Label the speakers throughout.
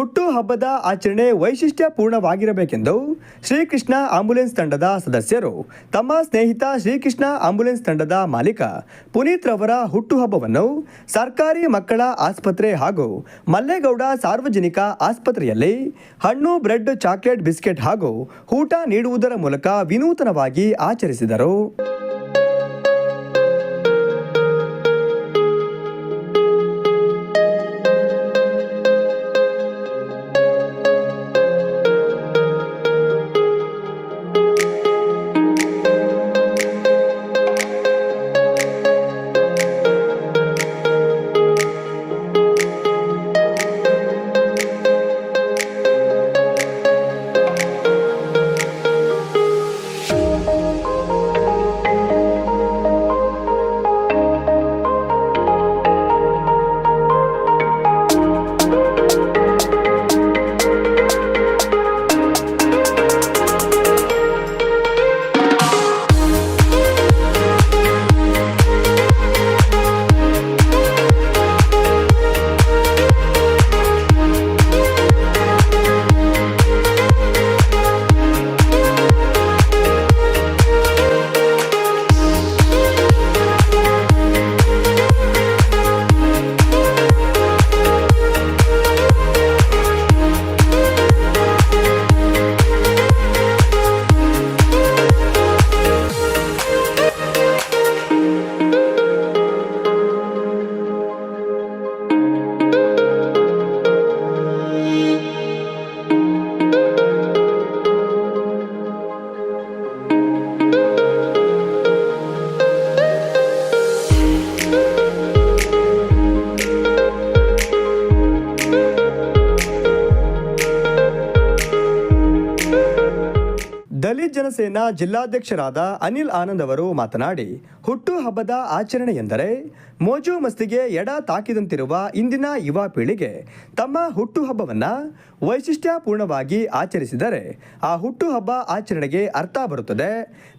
Speaker 1: ಹುಟ್ಟು ಹಬ್ಬದ ಆಚರಣೆ ವೈಶಿಷ್ಟ್ಯಪೂರ್ಣವಾಗಿರಬೇಕೆಂದು ಶ್ರೀಕೃಷ್ಣ ಆಂಬ್ಯುಲೆನ್ಸ್ ತಂಡದ ಸದಸ್ಯರು, ತಮ್ಮ ಸ್ನೇಹಿತ ಶ್ರೀಕೃಷ್ಣ ಆಂಬ್ಯುಲೆನ್ಸ್ ತಂಡದ ಮಾಲೀಕ ಪುನೀತ್ ರವರ ಹುಟ್ಟುಹಬ್ಬವನ್ನು ಸರ್ಕಾರಿ ಮಕ್ಕಳ ಆಸ್ಪತ್ರೆ ಹಾಗೂ ಮಲ್ಲೇಗೌಡ ಸಾರ್ವಜನಿಕ ಆಸ್ಪತ್ರೆಯಲ್ಲಿ ಹಣ್ಣು, ಬ್ರೆಡ್, ಚಾಕ್ಲೇಟ್, ಬಿಸ್ಕೆಟ್ ಹಾಗೂ ಊಟ ನೀಡುವುದರ ಮೂಲಕ ವಿನೂತನವಾಗಿ ಆಚರಿಸಿದರು. ದಲಿತ್ ಜನಸೇನಾ ಜಿಲ್ಲಾಧ್ಯಕ್ಷರಾದ ಅನಿಲ್ ಆನಂದ್ ಅವರು ಮಾತನಾಡಿ, ಹುಟ್ಟು ಹಬ್ಬದ ಆಚರಣೆ ಎಂದರೆ ಮೋಜು ಮಸ್ತಿಗೆ ಎಡ ತಾಕಿದಂತಿರುವ ಇಂದಿನ ಯುವ ಪೀಳಿಗೆ ತಮ್ಮ ಹುಟ್ಟು ಹಬ್ಬವನ್ನ ವೈಶಿಷ್ಟ್ಯಪೂರ್ಣವಾಗಿ ಆಚರಿಸಿದರೆ ಆ ಹುಟ್ಟು ಹಬ್ಬ ಆಚರಣೆಗೆ ಅರ್ಥ ಬರುತ್ತದೆ.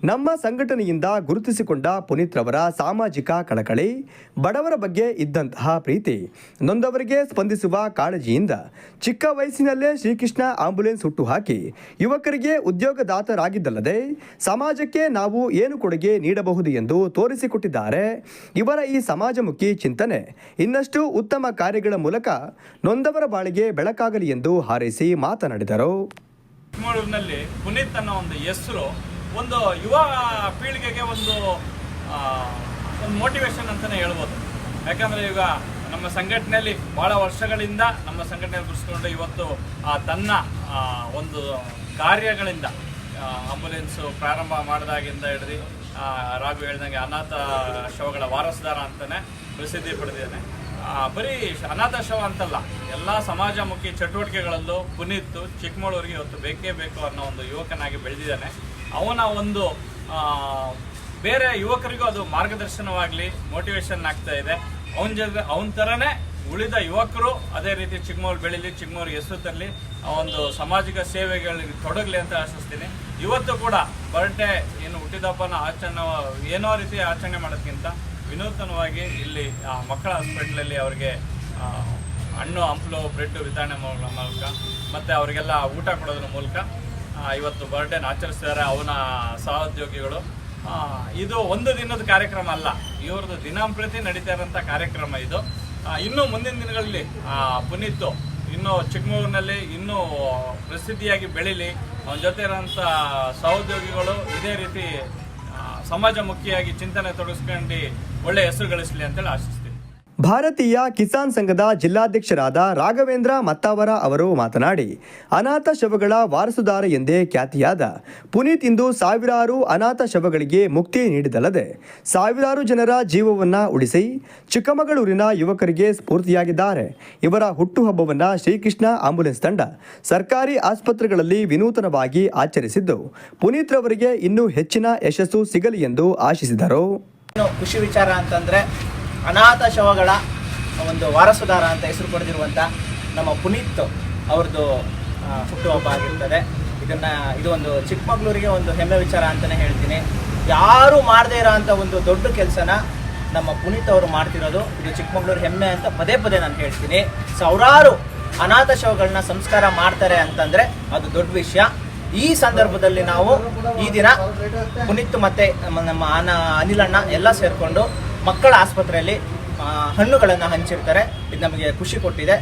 Speaker 1: ನಮ್ಮ ಸಂಘಟನೆಯಿಂದ ಗುರುತಿಸಿಕೊಂಡ ಪುನೀತ್ ರವರ ಸಾಮಾಜಿಕ ಕಳಕಳಿ, ಬಡವರ ಬಗ್ಗೆ ಇದ್ದಂತಹ ಪ್ರೀತಿ, ನೊಂದವರಿಗೆ ಸ್ಪಂದಿಸುವ ಕಾಳಜಿಯಿಂದ ಚಿಕ್ಕ ವಯಸ್ಸಿನಲ್ಲೇ ಶ್ರೀಕೃಷ್ಣ ಹುಟ್ಟು ಹಾಕಿ ಯುವಕರಿಗೆ ಉದ್ಯೋಗದಾತರಾಗಿದ್ದಲ್ಲದೆ ಸಮಾಜಕ್ಕೆ ನಾವು ಏನು ಕೊಡುಗೆ ನೀಡಬಹುದು ಎಂದು ತೋರಿಸಿಕೊಟ್ಟಿದ್ದಾರೆ. ಇವರ ಈ ಸಮಾಜಮುಖಿ ಚಿಂತನೆ ಇನ್ನಷ್ಟು ಉತ್ತಮ ಕಾರ್ಯಗಳ ಮೂಲಕ ನೊಂದವರ ಬಾಳಿಗೆ ಬೆಳಕಾಗಲಿ ಎಂದು ಹಾರೈಸಿ ಮಾತನಾಡಿದರು.
Speaker 2: ಚಿಕ್ಕಮಗಳೂರಿನಲ್ಲಿ ಪುನೀತ್ ಅನ್ನೋ ಒಂದು ಹೆಸರು, ಒಂದು ಯುವ ಪೀಳಿಗೆಗೆ ಒಂದು ಒಂದು ಮೋಟಿವೇಶನ್ ಅಂತಲೇ ಹೇಳ್ಬೋದು. ಯಾಕಂದರೆ ಈಗ ನಮ್ಮ ಸಂಘಟನೆಯಲ್ಲಿ ಭಾಳ ವರ್ಷಗಳಿಂದ ನಮ್ಮ ಸಂಘಟನೆ ಗುರಿಸ್ಕೊಂಡು ಇವತ್ತು ತನ್ನ ಒಂದು ಕಾರ್ಯಗಳಿಂದ ಆಂಬುಲೆನ್ಸು ಪ್ರಾರಂಭ ಮಾಡಿದಾಗಿಂದ ಹಿಡಿದು ರಾಘು ಹೇಳ್ದಂಗೆ ಅನಾಥ ಶವಗಳ ವಾರಸುದಾರ ಅಂತಲೇ ಪ್ರಸಿದ್ಧಿ ಪಡೆದಿದ್ದಾನೆ. ಬರೀ ಅನಾಥ ಶವ ಅಂತಲ್ಲ, ಎಲ್ಲ ಸಮಾಜಮುಖಿ ಚಟುವಟಿಕೆಗಳಲ್ಲೂ ಪುನೀತ್ ಚಿಕ್ಕಮಗಳೂರಿಗೆ ಇವತ್ತು ಬೇಕೇ ಬೇಕು ಅನ್ನೋ ಒಂದು ಯುವಕನಾಗಿ ಬೆಳೆದಿದ್ದಾನೆ. ಅವನ ಒಂದು ಬೇರೆ ಯುವಕರಿಗೂ ಅದು ಮಾರ್ಗದರ್ಶನವಾಗಲಿ ಮೋಟಿವೇಶನ್ ಆಗ್ತಾ ಇದೆ. ಅವನ ಜೊತೆ, ಅವನ ಥರನೇ ಉಳಿದ ಯುವಕರು ಅದೇ ರೀತಿ ಚಿಕ್ಕಮೂರು ಬೆಳೀಲಿ ಚಿಕ್ಕಮೂರು ಹೆಸರು ತರಲಿ ಆ ಒಂದು ಸಾಮಾಜಿಕ ಸೇವೆಗಳಿಗೆ ತೊಡಗಲಿ ಅಂತ ಆಶಿಸ್ತೀನಿ. ಇವತ್ತು ಕೂಡ ಬರ್ಡೇ ಏನು ಹುಟ್ಟಿದಪ್ಪನ ಆಚರಣೆ ಏನೋ ರೀತಿ ಆಚರಣೆ ಮಾಡೋದಕ್ಕಿಂತ ವಿನೂತನವಾಗಿ ಇಲ್ಲಿ ಆ, ಮಕ್ಕಳ ಹಾಸ್ಪಿಟ್ಲಲ್ಲಿ ಅವರಿಗೆ ಹಣ್ಣು ಹಂಪಲು ಬ್ರೆಡ್ ವಿತರಣೆ ಮೂಲಕ ಮತ್ತು ಅವರಿಗೆಲ್ಲ ಊಟ ಕೊಡೋದ್ರ ಮೂಲಕ ಇವತ್ತು ಬರ್ಡೇನ ಆಚರಿಸ್ತಾರೆ ಅವನ ಸಹೋದ್ಯೋಗಿಗಳು. ಇದು ಒಂದು ದಿನದ ಕಾರ್ಯಕ್ರಮ ಅಲ್ಲ ಇವ್ರದ್ದು ದಿನಂಪ್ರತಿ ನಡೀತಾ ಇರೋಂಥ ಕಾರ್ಯಕ್ರಮ ಇದು. ಇನ್ನು ಮುಂದಿನ ದಿನಗಳಲ್ಲಿ ಪುನೀತ್ ಇನ್ನು ಚಿಕ್ಕಮಗಳೂರಿನಲ್ಲಿ ಇನ್ನೂ ಪ್ರಸಿದ್ಧಿಯಾಗಿ ಬೆಳೀಲಿ. ಅವನ ಜೊತೆ ಇರೋಂಥ ಸಹೋದ್ಯೋಗಿಗಳು ಇದೇ ರೀತಿ ಸಮಾಜಮುಖಿಯಾಗಿ ಚಿಂತನೆ ತೊಡಗಿಸ್ಕೊಂಡು ಒಳ್ಳೆಯ ಹೆಸರು ಗಳಿಸಲಿ ಅಂತೇಳಿ ಆಶಿಸ್ತೀನಿ.
Speaker 1: ಭಾರತೀಯ ಕಿಸಾನ್ ಸಂಘದ ಜಿಲ್ಲಾಧ್ಯಕ್ಷರಾದ ರಾಘವೇಂದ್ರ ಮತ್ತಾವರ ಅವರು ಮಾತನಾಡಿ, ಅನಾಥ ಶವಗಳ ವಾರಸುದಾರ ಎಂದೇ ಖ್ಯಾತಿಯಾದ ಪುನೀತ್ ಇಂದು ಸಾವಿರಾರು ಅನಾಥ ಶವಗಳಿಗೆ ಮುಕ್ತಿ ನೀಡಿದಲ್ಲದೆ ಸಾವಿರಾರು ಜನರ ಜೀವವನ್ನು ಉಳಿಸಿ ಚಿಕ್ಕಮಗಳೂರಿನ ಯುವಕರಿಗೆ ಸ್ಫೂರ್ತಿಯಾಗಿದ್ದಾರೆ. ಇವರ ಹುಟ್ಟುಹಬ್ಬವನ್ನು ಶ್ರೀಕೃಷ್ಣ ಆಂಬುಲೆನ್ಸ್ ತಂಡ ಸರ್ಕಾರಿ ಆಸ್ಪತ್ರೆಗಳಲ್ಲಿ ವಿನೂತನವಾಗಿ ಆಚರಿಸಿದ್ದು, ಪುನೀತ್ ರವರಿಗೆ ಇನ್ನೂ ಹೆಚ್ಚಿನ ಯಶಸ್ಸು ಸಿಗಲಿ ಎಂದು ಆಶಿಸಿದರು.
Speaker 3: ಖುಷಿ ವಿಚಾರ ಅಂತಂದರೆ ಅನಾಥ ಶವಗಳ ಒಂದು ವಾರಸುದಾರ ಅಂತ ಹೆಸರು ಪಡೆದಿರುವಂಥ ನಮ್ಮ ಪುನೀತ್ ಅವ್ರದ್ದು ಹುಟ್ಟುಹಬ್ಬ ಆಗಿರ್ತದೆ. ಇದನ್ನು, ಇದು ಒಂದು ಚಿಕ್ಕಮಗಳೂರಿಗೆ ಒಂದು ಹೆಮ್ಮೆ ವಿಚಾರ ಅಂತಲೇ ಹೇಳ್ತೀನಿ. ಯಾರು ಮಾಡದೇ ಇರೋ ಅಂಥ ಒಂದು ದೊಡ್ಡ ಕೆಲಸನ ನಮ್ಮ ಪುನೀತ್ ಅವರು ಮಾಡ್ತಿರೋದು. ಇದು ಚಿಕ್ಕಮಗಳೂರು ಹೆಮ್ಮೆ ಅಂತ ಪದೇ ಪದೇ ನಾನು ಹೇಳ್ತೀನಿ. ಸಾವಿರಾರು ಅನಾಥ ಶವಗಳನ್ನ ಸಂಸ್ಕಾರ ಮಾಡ್ತಾರೆ ಅಂತಂದ್ರೆ ಅದು ದೊಡ್ಡ ವಿಷಯ. ಈ ಸಂದರ್ಭದಲ್ಲಿ ನಾವು ಈ ದಿನ ಪುನೀತ್ ಮತ್ತೆ ನಮ್ಮ ನಮ್ಮ ಅನ, ಅನಿಲಣ್ಣ ಎಲ್ಲ ಸೇರಿಕೊಂಡು ಮಕ್ಕಳ ಆಸ್ಪತ್ರೆಯಲ್ಲಿ ಹಣ್ಣುಗಳನ್ನು ಹಂಚಿರ್ತಾರೆ. ಇದು ನಮಗೆ ಖುಷಿ ಕೊಟ್ಟಿದೆ.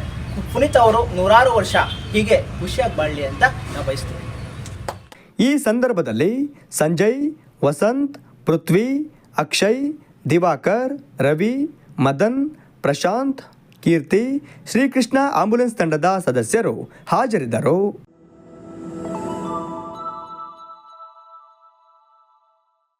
Speaker 3: ಪುನೀತ್ ಅವರು ನೂರಾರು ವರ್ಷ ಹೀಗೆ ಖುಷಿಯಾಗಿ ಬಾಳಲಿ ಅಂತ ನಾವು ಬಯಸ್ತೀವಿ.
Speaker 1: ಈ ಸಂದರ್ಭದಲ್ಲಿ ಸಂಜಯ್, ವಸಂತ್, ಪೃಥ್ವಿ, ಅಕ್ಷಯ್, ದಿವಾಕರ್, ರವಿ, ಮದನ್, ಪ್ರಶಾಂತ್, ಕೀರ್ತಿ, ಶ್ರೀಕೃಷ್ಣ ಆಂಬುಲೆನ್ಸ್ ತಂಡದ ಸದಸ್ಯರು ಹಾಜರಿದ್ದರು.